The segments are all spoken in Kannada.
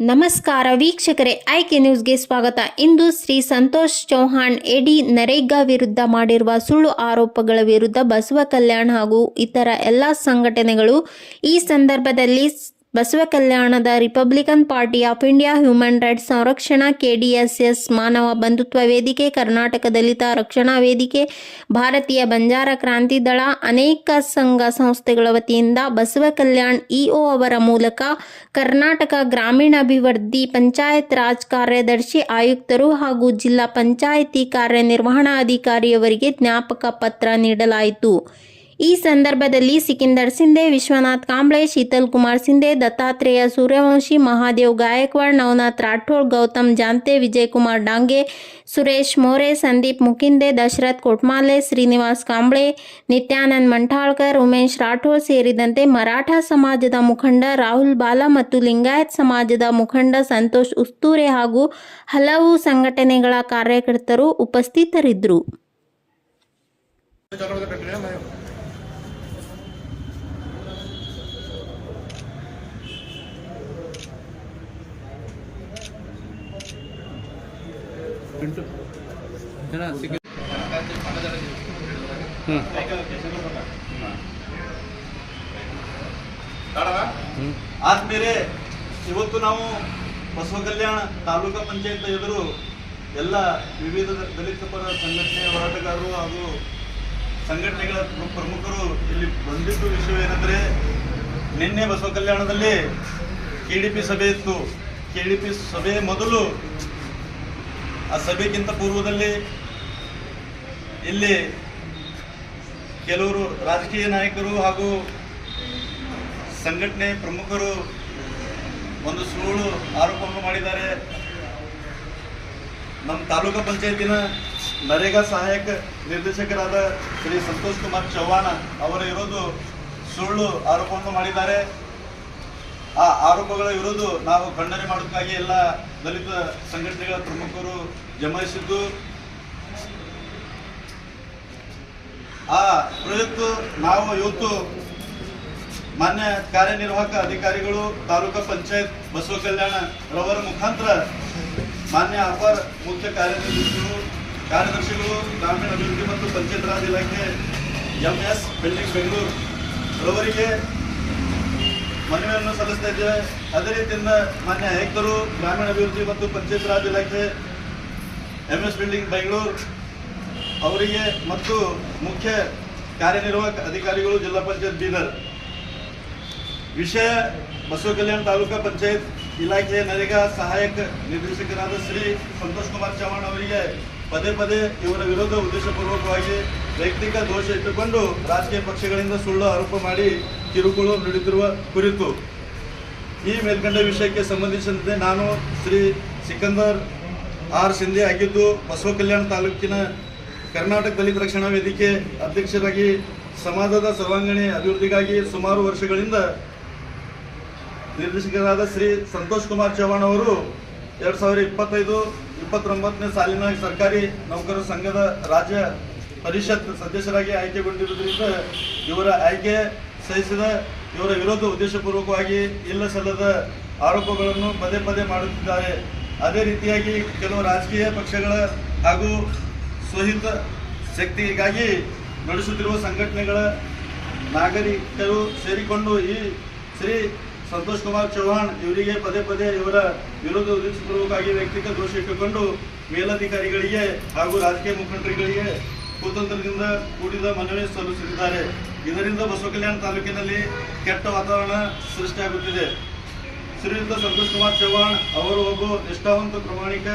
ನಮಸ್ಕಾರ ವೀಕ್ಷಕರೇ, ಆಯ್ಕೆ ನ್ಯೂಸ್ಗೆ ಸ್ವಾಗತ. ಇಂದು ಶ್ರೀ ಸಂತೋಷ್ ಚೌಹಾಣ್, ಎಡಿ ನರೇಗಾ ವಿರುದ್ಧ ಮಾಡಿರುವ ಸುಳ್ಳು ಆರೋಪಗಳ ವಿರುದ್ಧ ಬಸವ ಕಲ್ಯಾಣ್ ಹಾಗೂ ಇತರ ಎಲ್ಲ ಸಂಘಟನೆಗಳು ಈ ಸಂದರ್ಭದಲ್ಲಿ ಬಸವ ಕಲ್ಯಾಣದ republican party of India human rights ಸಂರಕ್ಷಣಾ ಕೆಡಿಎಸ್ಎಸ್ ಮಾನವ ಬಂಧುತ್ವ ವೇದಿಕೆ ಕರ್ನಾಟಕ ದಲಿತ ರಕ್ಷಣಾ ವೇದಿಕೆ, ಭಾರತೀಯ ಬಂಜಾರ ಕ್ರಾಂತಿ ದಳ, ಅನೇಕ ಸಂಘ ಸಂಸ್ಥೆಗಳ ವತಿಯಿಂದ ಬಸವ ಕಲ್ಯಾಣ್ ಇಒ ಅವರ ಮೂಲಕ ಕರ್ನಾಟಕ ಗ್ರಾಮೀಣಾಭಿವೃದ್ಧಿ ಪಂಚಾಯತ್ ರಾಜ್ ಕಾರ್ಯದರ್ಶಿ ಆಯುಕ್ತರು ಹಾಗೂ ಜಿಲ್ಲಾ ಪಂಚಾಯಿತಿ ಕಾರ್ಯನಿರ್ವಹಣಾಧಿಕಾರಿಯವರಿಗೆ ಜ್ಞಾಪಕ ಪತ್ರ ನೀಡಲಾಯಿತು. ಈ ಸಂದರ್ಭದಲ್ಲಿ ಸಿಕಿಂದರ್ ಸಿಂಧೆ, ವಿಶ್ವನಾಥ್ ಕಾಂಬ್ಳೆ, ಶೀತಲ್ ಕುಮಾರ್ ಸಿಂಧೆ, ದತ್ತಾತ್ರೇಯ ಸೂರ್ಯವಂಶಿ, ಮಹಾದೇವ್ ಗಾಯಕ್ವಾಡ್, ನವನಾಥ್ ರಾಠೋಡ್, ಗೌತಮ್ ಜಾಂತೆ ವಿಜಯ್ ಕುಮಾರ್ ಡಾಂಗೆ, ಸುರೇಶ್ ಮೋರೆ, ಸಂದೀಪ್ ಮುಕಿಂದೆ, ದಶರಥ್ ಕೊಟ್ಮಾಲೆ, ಶ್ರೀನಿವಾಸ್ ಕಾಂಬ್ಳೆ, ನಿತ್ಯಾನಂದ್ ಮಂಠಾಳ್ಕರ್, ಉಮೇಶ್ ರಾಠೋಡ್ ಸೇರಿದಂತೆ ಮರಾಠ ಸಮಾಜದ ಮುಖಂಡ ರಾಹುಲ್ ಬಾಲ ಮತ್ತು ಲಿಂಗಾಯತ್ ಸಮಾಜದ ಮುಖಂಡ ಸಂತೋಷ್ ಉಸ್ತೂರೆ ಹಾಗೂ ಹಲವು ಸಂಘಟನೆಗಳ ಕಾರ್ಯಕರ್ತರು ಉಪಸ್ಥಿತರಿದ್ದರು. ಎಂಟು. ಜನ ಸಿಕ್ಕ ಹ್ಞೂ ಹ್ಞೂ ಆದ್ಮೇಲೆ ಇವತ್ತು ನಾವು ಬಸವ ಕಲ್ಯಾಣ ತಾಲೂಕಾ ಪಂಚಾಯತ್ ಎದುರು ಎಲ್ಲ ವಿವಿಧ ದಲಿತ ಪರ ಸಂಘಟನೆ ಹೋರಾಟಗಾರರು ಹಾಗೂ ಸಂಘಟನೆಗಳ ಪ್ರಮುಖರು ಇಲ್ಲಿ ಬಂದಿದ್ದು ವಿಷಯವೇನೆಂದರೆ ನಿನ್ನೆ ಬಸವ ಕಲ್ಯಾಣದಲ್ಲಿ ಕೆ ಡಿ ಪಿ ಸಭೆ ಇತ್ತು. ಕೆ ಡಿ ಪಿ ಸಭೆ ಮೊದಲು ಆ ಸಭೆಗಿಂತ ಪೂರ್ವದಲ್ಲಿ ಇಲ್ಲಿ ಕೆಲವರು ರಾಜಕೀಯ ನಾಯಕರು ಹಾಗೂ ಸಂಘಟನೆ ಪ್ರಮುಖರು ಒಂದು ಸುಳ್ಳು ಆರೋಪವನ್ನು ಮಾಡಿದ್ದಾರೆ. ನಮ್ಮ ತಾಲೂಕು ಪಂಚಾಯತಿನ ನರೇಗಾ ಸಹಾಯಕ ನಿರ್ದೇಶಕರಾದ ಶ್ರೀ ಸಂತೋಷ್ ಕುಮಾರ್ ಚೌಹಾಣ ಅವರು ಇರೋದು ಸುಳ್ಳು ಆರೋಪವನ್ನು ಮಾಡಿದ್ದಾರೆ. ಆ ಆರೋಪಗಳ ವಿರುದ್ಧ ನಾವು ಖಂಡನೆ ಮಾಡೋದಕ್ಕಾಗಿ ಎಲ್ಲ ದಲಿತ ಸಂಘಟನೆಗಳ ಪ್ರಮುಖರು ಜಮಾಯಿಸಿದ್ದು. ಆ ಪ್ರಯುಕ್ತ ನಾವು ಇವತ್ತು ಮಾನ್ಯ ಕಾರ್ಯನಿರ್ವಾಹಕ ಅಧಿಕಾರಿಗಳು ತಾಲೂಕಾ ಪಂಚಾಯತ್ ಬಸವ ಕಲ್ಯಾಣ ರವರ ಮುಖಾಂತರ ಮಾನ್ಯ ಅಪರ ಮುಖ್ಯ ಕಾರ್ಯದರ್ಶಿಗಳು ಕಾರ್ಯದರ್ಶಿಗಳು, ಗ್ರಾಮೀಣ ಅಭಿವೃದ್ಧಿ ಮತ್ತು ಪಂಚಾಯತ್ ರಾಜ್ ಇಲಾಖೆ ಎಂ ಎಸ್ ಬಿಲ್ಡಿಂಗ್ ಬೆಂಗಳೂರು ರವರಿಗೆ ಮನವಿಯನ್ನು ಸಲ್ಲಿಸ್ತಾ ಇದ್ದೇವೆ. ಅದೇ ರೀತಿಯಿಂದ ಮಾನ್ಯ ಆಯುಕ್ತರು, ಗ್ರಾಮೀಣ ಅಭಿವೃದ್ಧಿ ಮತ್ತು ಪಂಚಾಯತ್ ರಾಜ್ ಇಲಾಖೆ ಎಂ ಎಸ್ ಬಿಲ್ಡಿಂಗ್ ಬೆಂಗಳೂರು ಅವರಿಗೆ ಮತ್ತು ಮುಖ್ಯ ಕಾರ್ಯನಿರ್ವಾಹಕ ಅಧಿಕಾರಿಗಳು, ಜಿಲ್ಲಾ ಪಂಚಾಯತ್ ಬೀದರ್. ವಿಷಯ ಬಸವ ಕಲ್ಯಾಣ ತಾಲೂಕಾ ಪಂಚಾಯತ್ ಇಲಾಖೆ ನರೇಗಾ ಸಹಾಯಕ ನಿರ್ದೇಶಕರಾದ ಶ್ರೀ ಸಂತೋಷ್ ಕುಮಾರ್ ಚವಾಣ್ ಅವರಿಗೆ ಪದೇ ಪದೇ ಇವರ ವಿರೋಧ ಉದ್ದೇಶಪೂರ್ವಕವಾಗಿ ವೈಯಕ್ತಿಕ ದೋಷ ಇಟ್ಟುಕೊಂಡು ರಾಜಕೀಯ ಪಕ್ಷಗಳಿಂದ ಸುಳ್ಳು ಆರೋಪ ಮಾಡಿ ಕಿರುಕುಳ ನೀಡುತ್ತಿರುವ ಕುರಿತು. ಈ ಮೇಲ್ಕಂಡ ವಿಷಯಕ್ಕೆ ಸಂಬಂಧಿಸಿದಂತೆ ನಾನು ಶ್ರೀ ಸಿಕಂದರ್ ಆರ್ ಸಿಂಧೆ ಆಗಿದ್ದು, ಬಸವ ಕಲ್ಯಾಣ ತಾಲೂಕಿನ ಕರ್ನಾಟಕ ದಲಿತ ರಕ್ಷಣಾ ವೇದಿಕೆ ಅಧ್ಯಕ್ಷರಾಗಿ, ಸಮಾಜದ ಸರ್ವಾಂಗೀಣ ಅಭಿವೃದ್ಧಿಗಾಗಿ ಸುಮಾರು ವರ್ಷಗಳಿಂದ ನಿರ್ದೇಶಕರಾದ ಶ್ರೀ ಸಂತೋಷ್ ಕುಮಾರ್ ಚೌಹಾಣ್ ಅವರು ಎರಡು ಸಾವಿರದ ಇಪ್ಪತ್ತೈದು, ಇಪ್ಪತ್ತೊಂಬತ್ತನೇ ಸಾಲಿನ ಸರ್ಕಾರಿ ನೌಕರರ ಸಂಘದ ರಾಜ್ಯ ಪರಿಷತ್ ಸದಸ್ಯರಾಗಿ ಆಯ್ಕೆಗೊಂಡಿರುವುದರಿಂದ ಇವರ ಆಯ್ಕೆ ಸಹಿಸಿದ ಇವರ ವಿರೋಧ ಉದ್ದೇಶಪೂರ್ವಕವಾಗಿ ಇಲ್ಲ ಸಲ್ಲದ ಆರೋಪಗಳನ್ನು ಪದೇ ಪದೇ ಮಾಡುತ್ತಿದ್ದಾರೆ. ಅದೇ ರೀತಿಯಾಗಿ ಕೆಲವು ರಾಜಕೀಯ ಪಕ್ಷಗಳ ಹಾಗೂ ಸ್ವಹಿತ ಶಕ್ತಿಗಾಗಿ ನಡೆಸುತ್ತಿರುವ ಸಂಘಟನೆಗಳ ನಾಗರಿಕರು ಸೇರಿಕೊಂಡು ಈ ಶ್ರೀ ಸಂತೋಷ್ ಕುಮಾರ್ ಚೌಹಾಣ್ ಇವರಿಗೆ ಪದೇ ಪದೇ ಇವರ ವಿರೋಧ ಉದ್ದೇಶಪೂರ್ವಕವಾಗಿ ವ್ಯಕ್ತಿಗತ ದೋಷ ಇಟ್ಟುಕೊಂಡು ಮೇಲಧಿಕಾರಿಗಳಿಗೆ ಹಾಗೂ ರಾಜಕೀಯ ಮುಖಂಡರುಗಳಿಗೆ ಕುತಂತ್ರದಿಂದ ಕೂಡಿದ ಮನವಿ ಸಲ್ಲಿಸುತ್ತಿದ್ದಾರೆ ಇದರಿಂದ ಬಸವ ಕಲ್ಯಾಣ ತಾಲೂಕಿನಲ್ಲಿ ಕೆಟ್ಟ ವಾತಾವರಣ ಸೃಷ್ಟಿಯಾಗುತ್ತಿದೆ. ಶ್ರೀಯುತ ಸಂತೋಷ್ ಕುಮಾರ್ ಚವ್ಹಾಣ್ ಅವರು ಒಬ್ಬ ನಿಷ್ಠಾವಂತ ಪ್ರಾಮಾಣಿಕ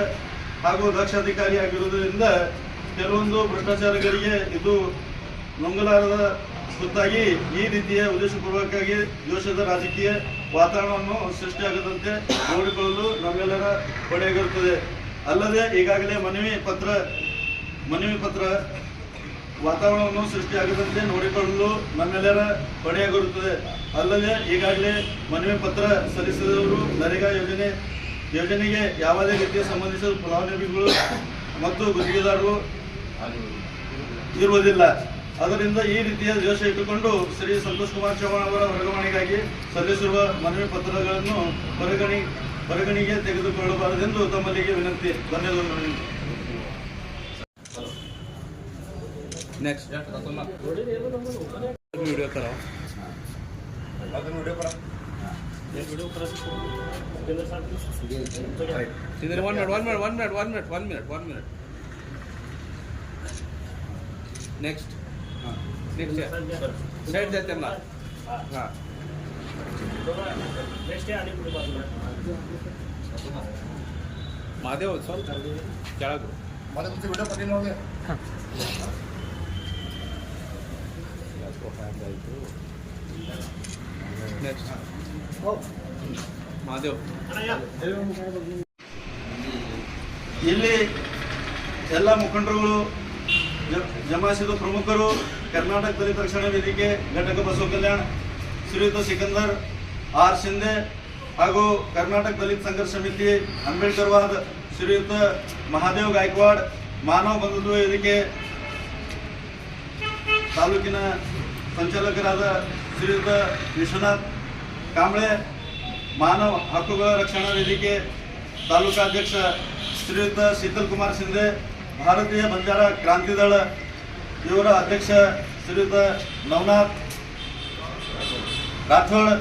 ಹಾಗೂ ದಕ್ಷ ಅಧಿಕಾರಿ ಆಗಿರುವುದರಿಂದ ಕೆಲವೊಂದು ಭ್ರಷ್ಟಾಚಾರಗಳಿಗೆ ಇದು ನುಂಗಲಾರದ ಸುತ್ತಾಗಿ ಈ ರೀತಿಯ ಉದ್ದೇಶಪೂರ್ವಕವಾಗಿ ದೇಶದ ರಾಜಕೀಯ ವಾತಾವರಣವನ್ನು ಸೃಷ್ಟಿಯಾಗದಂತೆ ನೋಡಿಕೊಳ್ಳಲು ನಮ್ಮೆಲ್ಲರ ಹೊಣೆಯಾಗಿರುತ್ತದೆ. ಅಲ್ಲದೆ ಈಗಾಗಲೇ ಮನವಿ ಪತ್ರ ಮನವಿ ಪತ್ರ ವಾತಾವರಣವನ್ನು ಸೃಷ್ಟಿಯಾಗದಂತೆ ನೋಡಿಕೊಳ್ಳಲು ನಮ್ಮೆಲ್ಲರ ಹೊಣೆಯಾಗಿರುತ್ತದೆ ಅಲ್ಲದೆ ಈಗಾಗಲೇ ಮನವಿ ಪತ್ರ ಸಲ್ಲಿಸಿದವರು ನರೇಗಾ ಯೋಜನೆ, ಯೋಜನೆಗೆ ಯಾವುದೇ ರೀತಿಯ ಸಂಬಂಧಿಸಿದ ಫಲಾನುಭವಿಗಳು ಮತ್ತು ಗುತ್ತಿಗೆದಾರರು ಇರುವುದಿಲ್ಲ. ಅದರಿಂದ ಈ ರೀತಿಯ ದೋಷ ಇಟ್ಟುಕೊಂಡು ಶ್ರೀ ಸಂತೋಷ್ ಕುಮಾರ್ ಚೌಹಾಣ್ ಅವರ ವರ್ಗಾವಣೆಗಾಗಿ ಸಲ್ಲಿಸಿರುವ ಮನವಿ ಪತ್ರಗಳನ್ನು ಪರಿಗಣಿ ಪರಿಗಣಿಗೆ ತೆಗೆದುಕೊಳ್ಳಬಾರದೆಂದು ತಮ್ಮಲ್ಲಿಗೆ ವಿನಂತಿ. ಧನ್ಯವಾದಗಳು. ನೆಕ್ಸ್ಟ್ ವಿಡಿಯೋ ಕರ one minute one minute one minute one minute one minute one minute next next side ಜಾತಿಯಲ್ಲ ಹಾಂ ಮಾದೇವ್ ಸ್ವಲ್ಪ ಕೆಳಗೆ ನೆಕ್ಸ್ಟ್ ಇಲ್ಲಿ ಎಲ್ಲ ಮುಖಂಡರುಗಳು ಜಮಾಯಿಸಿದ ಪ್ರಮುಖರು ಕರ್ನಾಟಕ ದಲಿತ ರಕ್ಷಣಾ ವೇದಿಕೆ ಘಟಕ ಬಸವ ಕಲ್ಯಾಣ ಶ್ರೀಯುತ ಸಿಕಂದರ್ ಆರ್ ಶಿಂದೆ ಹಾಗೂ ಕರ್ನಾಟಕ ದಲಿತ ಸಂಘರ್ಷ ಸಮಿತಿ ಅಂಬೇಡ್ಕರ್ ವಾದ ಶ್ರೀಯುತ ಮಹಾದೇವ್ ಗಾಯಕ್ವಾಡ್ ಮಾನವ ಬಂಧುತ್ವ ವೇದಿಕೆ ತಾಲೂಕಿನ ಸಂಚಾಲಕರಾದ ಶ್ರೀಯುತ ವಿಶ್ವನಾಥ್ ಕಾಂಬ್ಳೆ ಮಾನವ ಹಕ್ಕುಗಳ ರಕ್ಷಣಾ ವೇದಿಕೆ ತಾಲೂಕಾಧ್ಯಕ್ಷ ಶ್ರೀಯುತ ಶೀತಲ್ ಕುಮಾರ್ ಶಿಂದೆ ಭಾರತೀಯ ಬಂಜಾರ ಕ್ರಾಂತಿ ದಳ ಇವರ ಅಧ್ಯಕ್ಷ ಶ್ರೀಯುತ ನವನಾಥ್ ರಾಠೋಡ್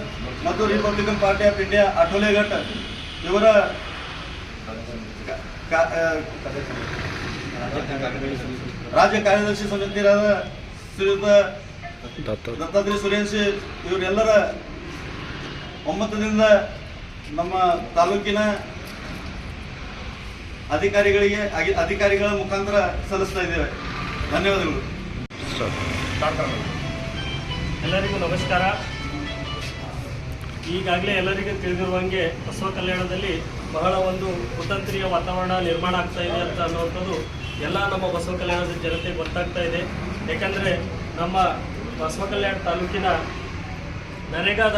ಮತ್ತು Republican Party of India Athawale ಘಟ್ ಇವರ ಕ- ಕ- ಆ, ರಾಜ್ಯ ದತ್ತಾತ್ರೇಯ ಸುರೇಶ್ ಇವರೆಲ್ಲರ ಒಮ್ಮತದಿಂದ ನಮ್ಮ ತಾಲೂಕಿನ ಅಧಿಕಾರಿಗಳಿಗೆ ಅಗಿ- ಅಧಿಕಾರಿಗಳ ಮುಖಾಂತರ ಸಲ್ಲಿಸ್ತಾ ಇದ್ದೇವೆ. ಧನ್ಯವಾದಗಳು. ಎಲ್ಲರಿಗೂ ನಮಸ್ಕಾರ. ಈಗಾಗಲೇ ಎಲ್ಲರಿಗೂ ತಿಳಿದಿರುವಂಗೆ ಬಸವ ಕಲ್ಯಾಣದಲ್ಲಿ ಬಹಳ ಒಂದು ಕುತಂತ್ರಿಯ ವಾತಾವರಣ ನಿರ್ಮಾಣ ಆಗ್ತಾ ಇದೆ ಅಂತ ಅನ್ನುವಂಥದ್ದು ಎಲ್ಲ ನಮ್ಮ ಬಸವ ಕಲ್ಯಾಣದ ಜನತೆ ಗೊತ್ತಾಗ್ತಾ ಇದೆ. ಯಾಕಂದರೆ ನಮ್ಮ ಬಸವ ಕಲ್ಯಾಣ ತಾಲೂಕಿನ ನರೇಗಾದ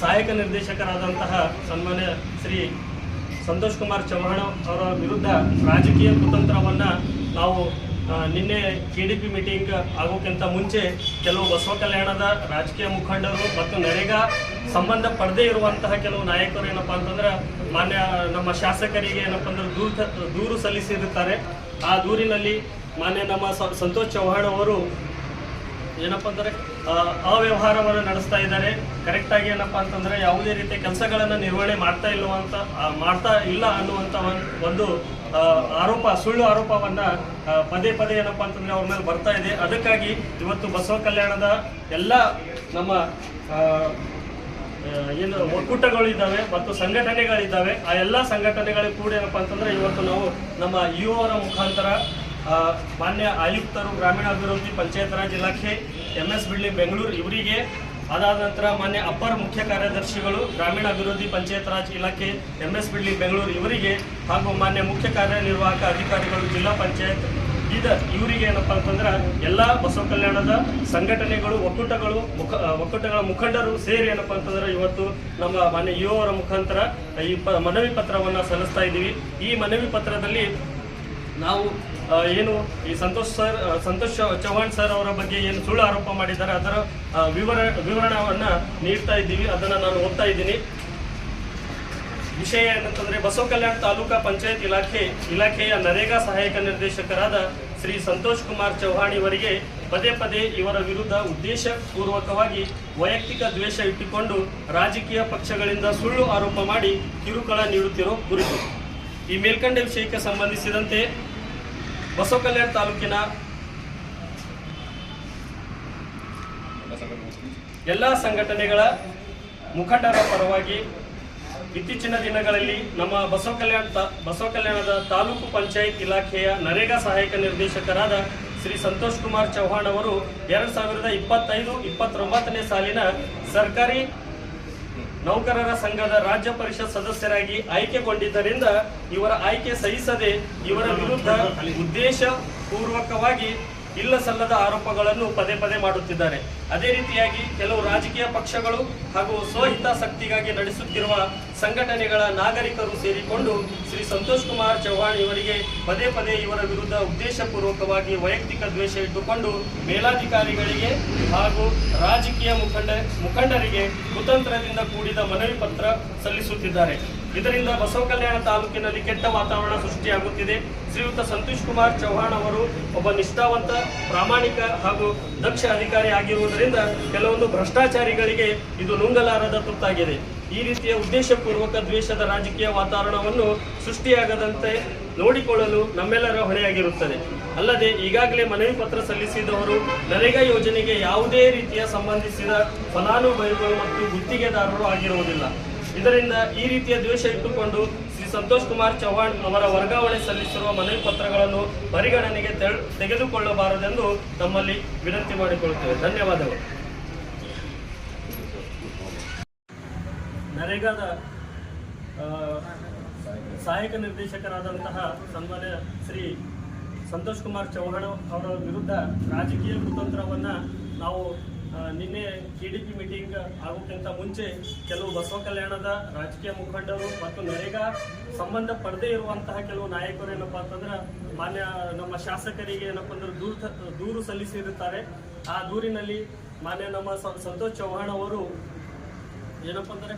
ಸಹಾಯಕ. ನಿರ್ದೇಶಕರಾದಂತಹ ಸನ್ಮಾನ್ಯ ಶ್ರೀ ಸಂತೋಷ್ ಕುಮಾರ್ ಚೌಹಾಣ್ ಅವರ ವಿರುದ್ಧ ರಾಜಕೀಯ ಕುತಂತ್ರವನ್ನು ನಾವು ನಿನ್ನೆ ಕೆ ಡಿ ಪಿ ಮೀಟಿಂಗ್ ಆಗೋಕ್ಕಿಂತ ಮುಂಚೆ ಕೆಲವು ಬಸವ ಕಲ್ಯಾಣದ ರಾಜಕೀಯ ಮುಖಂಡರು ಮತ್ತು ನರೇಗಾ ಸಂಬಂಧ ಪಡೆದೇ ಇರುವಂತಹ ಕೆಲವು ನಾಯಕರು ಏನಪ್ಪ ಅಂತಂದ್ರೆ ಮಾನ್ಯ ನಮ್ಮ ಶಾಸಕರಿಗೆ ಏನಪ್ಪ ಅಂದ್ರೆ ದೂರು ದೂರು ಸಲ್ಲಿಸಿರುತ್ತಾರೆ. ಆ ದೂರಿನಲ್ಲಿ ಮಾನ್ಯ ನಮ್ಮ ಸಂತೋಷ್ ಚೌಹಾಣ್ ಅವರು ಏನಪ್ಪ ಅಂದರೆ ಅವ್ಯವಹಾರವನ್ನು ನಡೆಸ್ತಾ ಇದ್ದಾರೆ. ಕರೆಕ್ಟಾಗಿ ಏನಪ್ಪ ಅಂತಂದರೆ, ಯಾವುದೇ ರೀತಿಯ ಕೆಲಸಗಳನ್ನು ನಿರ್ವಹಣೆ ಮಾಡ್ತಾ ಇಲ್ಲವಂತ ಮಾಡ್ತಾ ಇಲ್ಲ ಅನ್ನುವಂಥ ಒಂದ್- ಆರೋಪ, ಸುಳ್ಳು ಆರೋಪವನ್ನು ಪದೇ ಪದೇ ಏನಪ್ಪ ಅಂತಂದರೆ ಅವ್ರ ಮೇಲೆ ಬರ್ತಾ ಇದೆ. ಅದಕ್ಕಾಗಿ ಇವತ್ತು ಬಸವ ಕಲ್ಯಾಣದ ಎಲ್ಲ ನಮ್ಮ ಏನು ಒಕ್ಕೂಟಗಳು ಏನು ಒಕ್ಕೂಟಗಳಿದ್ದಾವೆ ಮತ್ತು ಸಂಘಟನೆಗಳಿದ್ದಾವೆ. ಆ ಎಲ್ಲ ಸಂಘಟನೆಗಳಿಗೆ ಕೂಡ ಏನಪ್ಪ ಅಂತಂದರೆ ಇವತ್ತು ನಾವು ನಮ್ಮ ಯು ಅವರ ಮುಖಾಂತರ ಮಾನ್ಯ ಆಯುಕ್ತರು, ಗ್ರಾಮೀಣಾಭಿವೃದ್ಧಿ ಪಂಚಾಯತ್ ರಾಜ್ ಇಲಾಖೆ, ಎಂ ಎಸ್ ಬಿಳ್ಳಿ ಬೆಂಗಳೂರು ಇವರಿಗೆ ಅದಾದ ನಂತರ ಮಾನ್ಯ ಅಪ್ಪರ್ ಮುಖ್ಯ ಕಾರ್ಯದರ್ಶಿಗಳು, ಗ್ರಾಮೀಣಾಭಿವೃದ್ಧಿ ಪಂಚಾಯತ್ ರಾಜ್ ಇಲಾಖೆ, ಎಂ ಎಸ್ ಬಿಳ್ಳಿ ಬೆಂಗಳೂರು ಇವರಿಗೆ ಹಾಗೂ ಮಾನ್ಯ ಮುಖ್ಯ ಕಾರ್ಯನಿರ್ವಾಹಕ ಅಧಿಕಾರಿಗಳು, ಜಿಲ್ಲಾ ಪಂಚಾಯತ್ ಇದ ಇವರಿಗೆ ಏನಪ್ಪ ಅಂತಂದ್ರೆ ಎಲ್ಲ ಬಸವ ಕಲ್ಯಾಣದ ಸಂಘಟನೆಗಳು, ಒಕ್ಕೂಟಗಳು, ಮುಖ ಒಕ್ಕೂಟಗಳ ಮುಖಂಡರು ಸೇರಿ ಏನಪ್ಪ ಅಂತಂದ್ರೆ ಇವತ್ತು ನಮ್ಮ ಮಾನ್ಯ ಯು ಅವರ ಮುಖಾಂತರ ಈ ಮನವಿ ಪತ್ರವನ್ನು ಸಲ್ಲಿಸ್ತಾ ಇದ್ದೀವಿ. ಈ ಮನವಿ ಪತ್ರದಲ್ಲಿ ನಾವು ಏನು ಈ ಸಂತೋಷ್ ಸರ್ ಸಂತೋಷ್ ಚೌಹಾಣ್ ಸರ್ ಅವರ ಬಗ್ಗೆ ಏನು ಸುಳ್ಳು ಆರೋಪ ಮಾಡಿದ್ದಾರೆ, ಅದರ ವಿವರ ವಿವರಣವನ್ನು ನೀಡ್ತಾ ಇದ್ದೀವಿ, ಅದನ್ನು ನಾನು ಓದ್ತಾ ಇದ್ದೀನಿ. ವಿಷಯ ಏನಂತಂದ್ರೆ, ಬಸವ ಕಲ್ಯಾಣ ತಾಲೂಕಾ ಪಂಚಾಯತ್ ಇಲಾಖೆ, ಇಲಾಖೆಯ ನರೇಗಾ ಸಹಾಯಕ ನಿರ್ದೇಶಕರಾದ ಶ್ರೀ ಸಂತೋಷ್ ಕುಮಾರ್ ಚೌಹಾಣ್ ಇವರಿಗೆ ಪದೇ ಪದೇ ಇವರ ವಿರುದ್ಧ ಉದ್ದೇಶ ಪೂರ್ವಕವಾಗಿ ವೈಯಕ್ತಿಕ ದ್ವೇಷ ಇಟ್ಟುಕೊಂಡು ರಾಜಕೀಯ ಪಕ್ಷಗಳಿಂದ ಸುಳ್ಳು ಆರೋಪ ಮಾಡಿ ಕಿರುಕುಳ ನೀಡುತ್ತಿರೋ ಕುರಿತು ಈ ಮೇಲ್ಕಂಡ ವಿಷಯಕ್ಕೆ ಸಂಬಂಧಿಸಿದಂತೆ ಬಸವ ಕಲ್ಯಾಣ ತಾಲೂಕಿನ ಎಲ್ಲ ಸಂಘಟನೆಗಳ ಮುಖಂಡರ ಪರವಾಗಿ ಇತ್ತೀಚಿನ ದಿನಗಳಲ್ಲಿ ನಮ್ಮ ಬಸವ ಕಲ್ಯಾಣ ಬಸವ ಕಲ್ಯಾಣದ ತಾಲೂಕು ಪಂಚಾಯತ್ ಇಲಾಖೆಯ ನರೇಗಾ ಸಹಾಯಕ ನಿರ್ದೇಶಕರಾದ ಶ್ರೀ ಸಂತೋಷ್ ಕುಮಾರ್ ಚೌಹಾಣ್ ಅವರು ಎರಡ್ ಸಾವಿರದ ಇಪ್ಪತ್ತೈದು, ಇಪ್ಪತ್ತೊಂಬತ್ತನೇ ಸಾಲಿನ ಸರ್ಕಾರಿ ನೌಕರರ ಸಂಘದ ರಾಜ್ಯ ಪರಿಷತ್ ಸದಸ್ಯರಾಗಿ ಆಯ್ಕೆಗೊಂಡಿದ್ದರಿಂದ ಇವರ ಆಯ್ಕೆ ಸಹಿಸದೆ ಇವರ ವಿರುದ್ಧ ಉದ್ದೇಶ ಪೂರ್ವಕವಾಗಿ ಇಲ್ಲ ಸಲ್ಲದ ಆರೋಪಗಳನ್ನು ಪದೇ ಪದೇ ಮಾಡುತ್ತಿದ್ದಾರೆ. ಅದೇ ರೀತಿಯಾಗಿ ಕೆಲವು ರಾಜಕೀಯ ಪಕ್ಷಗಳು ಹಾಗೂ ಸ್ವಹಿತಾಸಕ್ತಿಗಾಗಿ ನಡೆಸುತ್ತಿರುವ ಸಂಘಟನೆಗಳ ನಾಗರಿಕರು ಸೇರಿಕೊಂಡು ಶ್ರೀ ಸಂತೋಷ್ ಕುಮಾರ್ ಚೌಹಾಣ್ ಇವರಿಗೆ ಪದೇ ಪದೇ ಇವರ ವಿರುದ್ಧ ಉದ್ದೇಶಪೂರ್ವಕವಾಗಿ ವೈಯಕ್ತಿಕ ದ್ವೇಷ ಇಟ್ಟುಕೊಂಡು ಮೇಲಾಧಿಕಾರಿಗಳಿಗೆ ಹಾಗೂ ರಾಜಕೀಯ ಮುಖಂಡ, ಮುಖಂಡರಿಗೆ ಕುತಂತ್ರದಿಂದ ಕೂಡಿದ ಮನವಿ ಪತ್ರ ಸಲ್ಲಿಸುತ್ತಿದ್ದಾರೆ. ಇದರಿಂದ ಬಸವ ಕಲ್ಯಾಣ ತಾಲೂಕಿನಲ್ಲಿ ಕೆಟ್ಟ ವಾತಾವರಣ ಸೃಷ್ಟಿಯಾಗುತ್ತಿದೆ. ಶ್ರೀಯುತ ಸಂತೋಷ್ ಕುಮಾರ್ ಚೌಹಾಣ್ ಅವರು ಒಬ್ಬ ನಿಷ್ಠಾವಂತ, ಪ್ರಾಮಾಣಿಕ ಹಾಗೂ ದಕ್ಷ ಅಧಿಕಾರಿ ಆಗಿರುವುದರಿಂದ ಕೆಲವೊಂದು ಭ್ರಷ್ಟಾಚಾರಿಗಳಿಗೆ ಇದು ನುಂಗಲಾರದ ತುತ್ತಾಗಿದೆ. ಈ ರೀತಿಯ ಉದ್ದೇಶಪೂರ್ವಕ ದ್ವೇಷದ ರಾಜಕೀಯ ವಾತಾವರಣವನ್ನು ಸೃಷ್ಟಿಯಾಗದಂತೆ ನೋಡಿಕೊಳ್ಳಲು ನಮ್ಮೆಲ್ಲರ ಹೊಣೆಯಾಗಿರುತ್ತದೆ. ಅಲ್ಲದೆ ಈಗಾಗಲೇ ಮನವಿ ಪತ್ರ ಸಲ್ಲಿಸಿದವರು ನರೇಗಾ ಯೋಜನೆಗೆ ಯಾವುದೇ ರೀತಿಯ ಸಂಬಂಧಿಸಿದ ಫಲಾನುಭವಿಗಳು ಮತ್ತು ಗುತ್ತಿಗೆದಾರರು ಆಗಿರುವುದಿಲ್ಲ. ಇದರಿಂದ ಈ ರೀತಿಯ ದ್ವೇಷ ಇಟ್ಟುಕೊಂಡು ಸಂತೋಷ್ ಕುಮಾರ್ ಚೌಹಾಣ್ ಅವರ ವರ್ಗಾವಣೆ ಸಲ್ಲಿಸಿರುವ ಮನವಿ ಪತ್ರಗಳನ್ನು ಪರಿಗಣನೆಗೆ ತೆಗೆದುಕೊಳ್ಳಬಾರದೆಂದು ತಮ್ಮಲ್ಲಿ ವಿನಂತಿ ಮಾಡಿಕೊಳ್ಳುತ್ತೇವೆ. ಧನ್ಯವಾದಗಳು. ನರೇಗಾದ ಸಹಾಯಕ ನಿರ್ದೇಶಕರಾದಂತಹ ಸನ್ಮಾನ್ಯ ಶ್ರೀ ಸಂತೋಷ್ ಕುಮಾರ್ ಚೌಹಾಣ್ ಅವರ ವಿರುದ್ಧ ರಾಜಕೀಯ ಕುತಂತ್ರವನ್ನು ನಾವು ನಿನ್ನೆ ಕೆ ಡಿ ಪಿ ಮೀಟಿಂಗ್ ಆಗೋಕ್ಕಿಂತ ಮುಂಚೆ ಕೆಲವು ಬಸವ ಕಲ್ಯಾಣದ ರಾಜಕೀಯ ಮುಖಂಡರು ಮತ್ತು ನರೇಗಾ ಸಂಬಂಧ ಪಡೆದೇ ಇರುವಂತಹ ಕೆಲವು ನಾಯಕರು ಏನಪ್ಪಾ ಅಂತಂದ್ರೆ ಮಾನ್ಯ ನಮ್ಮ ಶಾಸಕರಿಗೆ ಏನಪ್ಪ ಅಂದ್ರೆ ದೂರು ದೂರು ಸಲ್ಲಿಸಿರುತ್ತಾರೆ. ಆ ದೂರಿನಲ್ಲಿ ಮಾನ್ಯ ನಮ್ಮ ಸಂತೋಷ್ ಚೌಹಾಣ್ ಅವರು ಏನಪ್ಪ ಅಂದ್ರೆ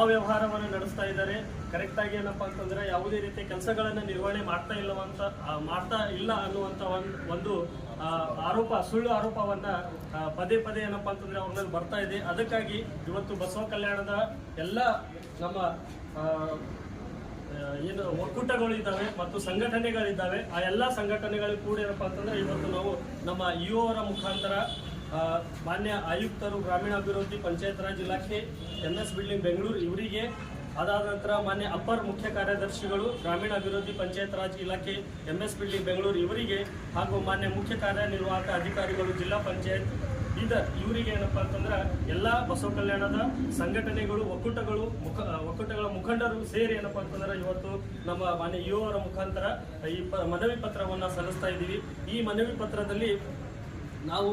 ಅವ್ಯವಹಾರವನ್ನು ನಡೆಸ್ತಾ ಇದ್ದಾರೆ. ಕರೆಕ್ಟ್ ಆಗಿ ಏನಪ್ಪಾ ಅಂತಂದ್ರೆ ಯಾವುದೇ ರೀತಿಯ ಕೆಲಸಗಳನ್ನ ನಿರ್ವಹಣೆ ಮಾಡ್ತಾ ಇಲ್ಲವಂತ ಮಾಡ್ತಾ ಇಲ್ಲ ಅನ್ನುವಂತ ಒಂದು ಆರೋಪ, ಸುಳ್ಳು ಆರೋಪವನ್ನ ಪದೇ ಪದೇ ಏನಪ್ಪಾ ಅಂತಂದ್ರೆ ಅವ್ರ ಮೇಲೆ ಬರ್ತಾ ಇದೆ. ಅದಕ್ಕಾಗಿ ಇವತ್ತು ಬಸವ ಕಲ್ಯಾಣದ ಎಲ್ಲ ನಮ್ಮ ಏನು ಒಕ್ಕೂಟಗಳು ಇದ್ದಾವೆ ಮತ್ತು ಸಂಘಟನೆಗಳಿದ್ದಾವೆ. ಆ ಎಲ್ಲ ಸಂಘಟನೆಗಳು ಕೂಡ ಏನಪ್ಪಾ ಅಂತಂದ್ರೆ ಇವತ್ತು ನಾವು ನಮ್ಮ ಇಒ ಅವರ ಮುಖಾಂತರ ಮಾನ್ಯ ಆಯುಕ್ತರು, ಗ್ರಾಮೀಣಾಭಿವೃದ್ಧಿ, ಪಂಚಾಯತ್ ರಾಜ್ ಇಲಾಖೆ, ಎನ್ ಎಸ್ ಬಿಲ್ಡಿಂಗ್ ಬೆಂಗಳೂರು ಇವರಿಗೆ ಅದಾದ ನಂತರ ಮಾನ್ಯ ಅಪ್ಪರ್ ಮುಖ್ಯ ಕಾರ್ಯದರ್ಶಿಗಳು ಗ್ರಾಮೀಣಾಭಿವೃದ್ಧಿ ಪಂಚಾಯತ್ ರಾಜ್ ಇಲಾಖೆ ಎಂ ಎಸ್ ಬೆಂಗಳೂರು ಇವರಿಗೆ ಹಾಗೂ ಮಾನ್ಯ ಮುಖ್ಯ ಕಾರ್ಯನಿರ್ವಾಹಕ ಅಧಿಕಾರಿಗಳು, ಜಿಲ್ಲಾ ಪಂಚಾಯತ್ ಇದ ಇವರಿಗೆ ಏನಪ್ಪ ಅಂತಂದ್ರೆ ಎಲ್ಲಾ ಬಸವ ಕಲ್ಯಾಣದ ಸಂಘಟನೆಗಳು, ಒಕ್ಕೂಟಗಳು, ಮುಖ, ಒಕ್ಕೂಟಗಳ ಮುಖಂಡರು ಸೇರಿ ಏನಪ್ಪ ಅಂತಂದ್ರೆ ಇವತ್ತು ನಮ್ಮ ಮಾನ್ಯ ಯು ಅವರ ಮುಖಾಂತರ ಈ ಮನವಿ ಪತ್ರವನ್ನ ಸಲ್ಲಿಸ್ತಾ ಇದ್ದೀವಿ. ಈ ಮನವಿ ಪತ್ರದಲ್ಲಿ ನಾವು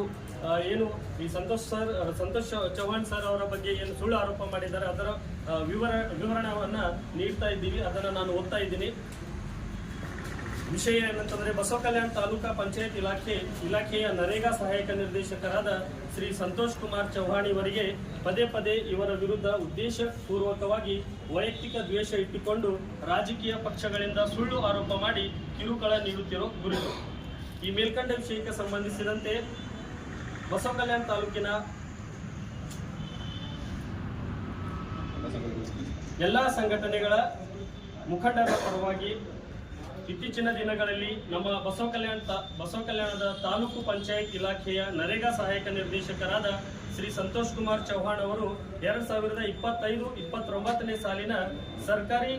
ಏನು ಈ ಸಂತೋಷ್ ಸರ್ ಸಂತೋಷ್ ಚೌಹಾಣ್ ಸರ್ ಅವರ ಬಗ್ಗೆ ಏನು ಸುಳ್ಳು ಆರೋಪ ಮಾಡಿದ್ದಾರೆ, ಅದರ ವಿವರ ವಿವರಣವನ್ನ ನೀಡ್ತಾ ಇದ್ದೀವಿ, ಅದನ್ನ ನಾನು ಓದ್ತಾ ಇದ್ದೀನಿ. ವಿಷಯ ಏನಂತಂದ್ರೆ ಬಸವ ಕಲ್ಯಾಣ ತಾಲೂಕಾ ಪಂಚಾಯತ್ ಇಲಾಖೆ, ಇಲಾಖೆಯ ನರೇಗಾ ಸಹಾಯಕ ನಿರ್ದೇಶಕರಾದ ಶ್ರೀ ಸಂತೋಷ್ ಕುಮಾರ್ ಚೌಹಾಣ್ ಇವರಿಗೆ ಪದೇ ಪದೇ ಇವರ ವಿರುದ್ಧ ಉದ್ದೇಶ ಪೂರ್ವಕವಾಗಿ ವೈಯಕ್ತಿಕ ದ್ವೇಷ ಇಟ್ಟುಕೊಂಡು ರಾಜಕೀಯ ಪಕ್ಷಗಳಿಂದ ಸುಳ್ಳು ಆರೋಪ ಮಾಡಿ ಕಿರುಕುಳ ನೀಡುತ್ತಿರೋ ಗುರಿತು ಈ ಮೇಲ್ಕಂಡ ವಿಷಯಕ್ಕೆ ಸಂಬಂಧಿಸಿದಂತೆ ಬಸವ ಕಲ್ಯಾಣ ತಾಲೂಕಿನ ಎಲ್ಲಾ ಸಂಘಟನೆಗಳ ಮುಖಂಡರ ಪರವಾಗಿ ಇತ್ತೀಚಿನ ದಿನಗಳಲ್ಲಿ ನಮ್ಮ ಬಸವ ಕಲ್ಯಾಣ ಬಸವ ಕಲ್ಯಾಣದ ತಾಲೂಕು ಪಂಚಾಯತ್ ಇಲಾಖೆಯ ನರೇಗಾ ಸಹಾಯಕ ನಿರ್ದೇಶಕರಾದ ಶ್ರೀ ಸಂತೋಷ್ ಕುಮಾರ್ ಚೌಹಾಣ್ ಅವರು ಎರಡ್ ಸಾವಿರದ ಇಪ್ಪತ್ತೈದು, ಇಪ್ಪತ್ತೊಂಬತ್ತನೇ ಸಾಲಿನ ಸರ್ಕಾರಿ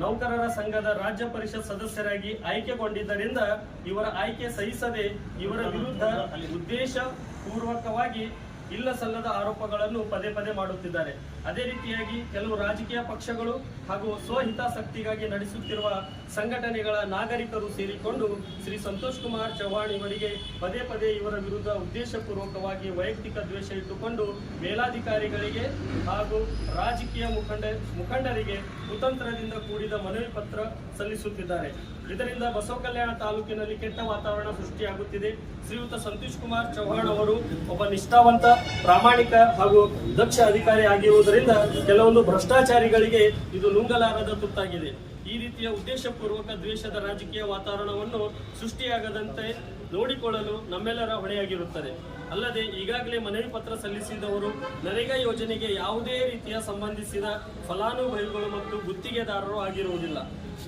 ನೌಕರರ ಸಂಘದ ರಾಜ್ಯ ಪರಿಷತ್ ಸದಸ್ಯರಾಗಿ ಆಯ್ಕೆಗೊಂಡಿದ್ದರಿಂದ ಇವರ ಆಯ್ಕೆ ಸಹಿಸದೆ ಇವರ ವಿರುದ್ಧ ಉದ್ದೇಶ ಪೂರ್ವಕವಾಗಿ ಇಲ್ಲ ಸಲ್ಲದ ಆರೋಪಗಳನ್ನು ಪದೇ ಪದೇ ಮಾಡುತ್ತಿದ್ದಾರೆ. ಅದೇ ರೀತಿಯಾಗಿ ಕೆಲವು ರಾಜಕೀಯ ಪಕ್ಷಗಳು ಹಾಗೂ ಸ್ವಹಿತಾಸಕ್ತಿಗಾಗಿ ನಡೆಸುತ್ತಿರುವ ಸಂಘಟನೆಗಳ ನಾಗರಿಕರು ಸೇರಿಕೊಂಡು ಶ್ರೀ ಸಂತೋಷ್ ಕುಮಾರ್ ಚೌಹಾಣ್ ಇವರಿಗೆ ಪದೇ ಪದೇ ಇವರ ವಿರುದ್ಧ ಉದ್ದೇಶಪೂರ್ವಕವಾಗಿ ವೈಯಕ್ತಿಕ ದ್ವೇಷ ಇಟ್ಟುಕೊಂಡು ಮೇಲಾಧಿಕಾರಿಗಳಿಗೆ ಹಾಗೂ ರಾಜಕೀಯ ಮುಖಂಡ, ಮುಖಂಡರಿಗೆ ಕುತಂತ್ರದಿಂದ ಕೂಡಿದ ಮನವಿ ಪತ್ರ ಸಲ್ಲಿಸುತ್ತಿದ್ದಾರೆ. ಇದರಿಂದ ಬಸವ ಕಲ್ಯಾಣ ತಾಲೂಕಿನಲ್ಲಿ ಕೆಟ್ಟ ವಾತಾವರಣ ಸೃಷ್ಟಿಯಾಗುತ್ತಿದೆ. ಶ್ರೀಯುತ ಸಂತೋಷ್ ಕುಮಾರ್ ಚೌಹಾಣ್ ಅವರು ಒಬ್ಬ ನಿಷ್ಠಾವಂತ, ಪ್ರಾಮಾಣಿಕ ಹಾಗೂ ದಕ್ಷ ಅಧಿಕಾರಿ ಆಗಿರುವುದರಿಂದ ಕೆಲವೊಂದು ಭ್ರಷ್ಟಾಚಾರಿಗಳಿಗೆ ಇದು ನುಂಗಲಾರದ ತುತ್ತಾಗಿದೆ. ಈ ರೀತಿಯ ಉದ್ದೇಶಪೂರ್ವಕ ದ್ವೇಷದ ರಾಜಕೀಯ ವಾತಾವರಣವನ್ನು ಸೃಷ್ಟಿಯಾಗದಂತೆ ನೋಡಿಕೊಳ್ಳಲು ನಮ್ಮೆಲ್ಲರ ಹೊಣೆಯಾಗಿರುತ್ತದೆ. ಅಲ್ಲದೆ ಈಗಾಗಲೇ ಮನವಿ ಪತ್ರ ಸಲ್ಲಿಸಿದವರು ನರೇಗಾ ಯೋಜನೆಗೆ ಯಾವುದೇ ರೀತಿಯ ಸಂಬಂಧಿಸಿದ ಫಲಾನುಭವಿಗಳು ಮತ್ತು ಗುತ್ತಿಗೆದಾರರು ಆಗಿರುವುದಿಲ್ಲ.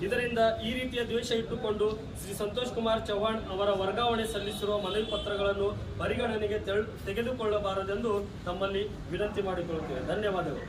ಇದರಿಂದ ಈ ರೀತಿಯ ದ್ವೇಷ ಇಟ್ಟುಕೊಂಡು ಶ್ರೀ ಸಂತೋಷ್ ಕುಮಾರ್ ಚೌಹಾಣ್ ಅವರ ವರ್ಗಾವಣೆ ಸಲ್ಲಿಸಿರುವ ಮನವಿ ಪತ್ರಗಳನ್ನು ಪರಿಗಣನೆಗೆ ತೆಗೆದುಕೊಳ್ಳಬಾರದೆಂದು ತಮ್ಮಲ್ಲಿ ವಿನಂತಿ ಮಾಡಿಕೊಳ್ಳುತ್ತೇವೆ. ಧನ್ಯವಾದಗಳು.